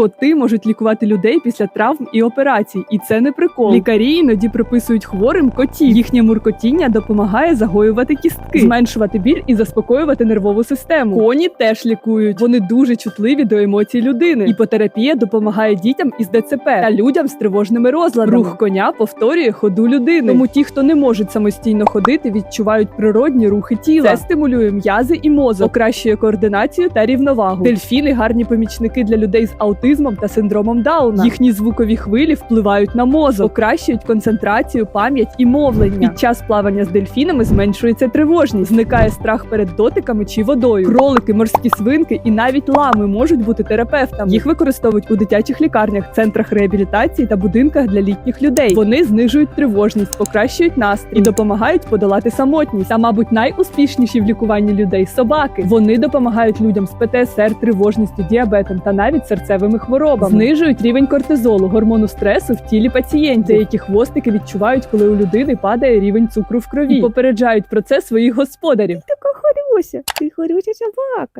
Коти можуть лікувати людей після травм і операцій, і це не прикол. Лікарі іноді приписують хворим котів. Їхнє муркотіння допомагає загоювати кістки, зменшувати біль і заспокоювати нервову систему. Коні теж лікують. Вони дуже чутливі до емоцій людини. Іпотерапія допомагає дітям із ДЦП та людям з тривожними розладами. Рух коня повторює ходу людини. Тому ті, хто не можуть самостійно ходити, відчувають природні рухи тіла. Це стимулює м'язи і мозок, покращує координацію та рівновагу. Дельфіни гарні помічники для людей з аутизмом та синдромом Дауна. Їхні звукові хвилі впливають на мозок, покращують концентрацію, пам'ять і мовлення. Під час плавання з дельфінами зменшується тривожність, зникає страх перед дотиками чи водою. Кролики, морські свинки і навіть лами можуть бути терапевтами. Їх використовують у дитячих лікарнях, центрах реабілітації та будинках для літніх людей. Вони знижують тривожність, покращують настрій і допомагають подолати самотність. Та, мабуть, найуспішніші в лікуванні людей собаки. Вони допомагають людям з ПТСР, тривожністю, діабетом та навіть серцевими хворобами. Знижують рівень кортизолу, гормону стресу в тілі пацієнтів. Деякі хвостики відчувають, коли у людини падає рівень цукру в крові. І попереджають про це своїх господарів. Така хорюся, ти хорюся собака.